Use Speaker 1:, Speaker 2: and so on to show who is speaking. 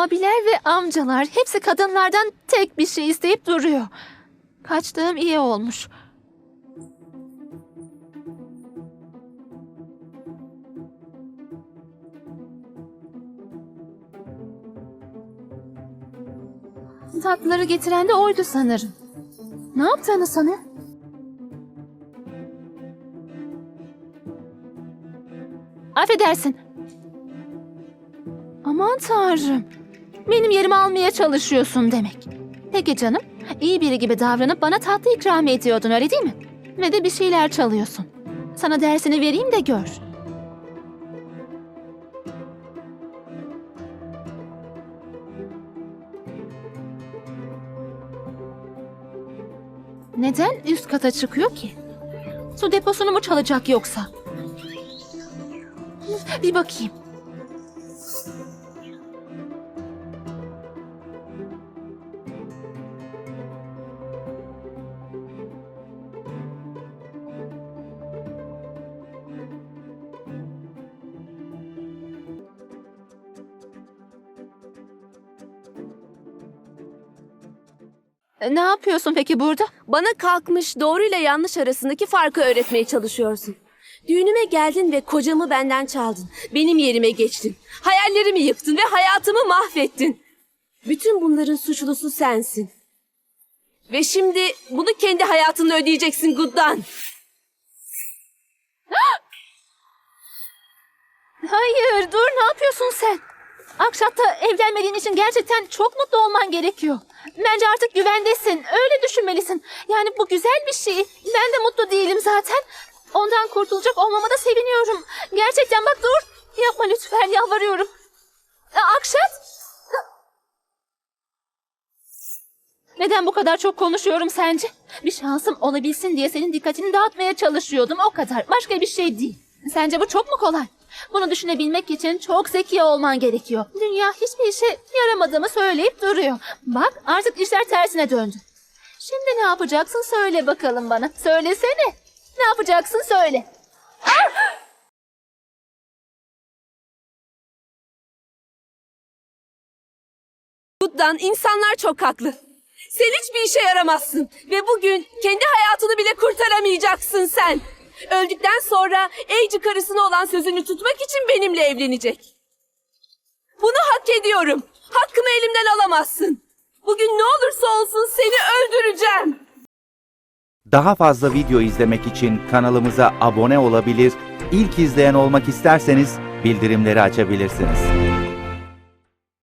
Speaker 1: Abiler ve amcalar hepsi kadınlardan tek bir şey isteyip duruyor. Kaçtığım iyi olmuş. Tatlıları getiren de oydu sanırım. Ne yaptığını sanıyor? Affedersin. Aman tanrım. Benim yerimi almaya çalışıyorsun demek. Peki canım. iyi biri gibi davranıp bana tatlı ikram ediyordun öyle değil mi? Ve de bir şeyler çalıyorsun. Sana dersini vereyim de gör. Neden üst kata çıkıyor ki? Su deposunu mu çalacak yoksa? Bir bakayım. Ne yapıyorsun peki burada?
Speaker 2: Bana kalkmış doğruyla yanlış arasındaki farkı öğretmeye çalışıyorsun. Düğünüme geldin ve kocamı benden çaldın. Benim yerime geçtin. Hayallerimi yıktın ve hayatımı mahvettin. Bütün bunların suçlusu sensin. Ve şimdi bunu kendi hayatınla ödeyeceksin Guddan.
Speaker 1: Hayır dur ne yapıyorsun sen? Akşat'ta evlenmediğin için gerçekten çok mutlu olman gerekiyor. Bence artık güvendesin. Öyle düşünmelisin. Yani bu güzel bir şey. Ben de mutlu değilim zaten. Ondan kurtulacak olmama da seviniyorum. Gerçekten bak dur. Yapma lütfen yalvarıyorum. Akşat. Neden bu kadar çok konuşuyorum sence? Bir şansım olabilsin diye senin dikkatini dağıtmaya çalışıyordum o kadar. Başka bir şey değil. Sence bu çok mu kolay? Bunu düşünebilmek için çok zeki olman gerekiyor. Dünya hiçbir işe yaramadığımı söyleyip duruyor. Bak artık işler tersine döndü. Şimdi ne yapacaksın söyle bakalım bana. Söylesene. Ne yapacaksın söyle.
Speaker 2: Guddan insanlar çok haklı. Sen hiçbir işe yaramazsın. Ve bugün kendi hayatını bile kurtaramayacaksın sen. Öldükten sonra Eyci karısına olan sözünü tutmak için benimle evlenecek. Bunu hak ediyorum. Hakkımı elimden alamazsın. Bugün ne olursa olsun seni öldüreceğim.
Speaker 3: Daha fazla video izlemek için kanalımıza abone olabilir, ilk izleyen olmak isterseniz bildirimleri açabilirsiniz.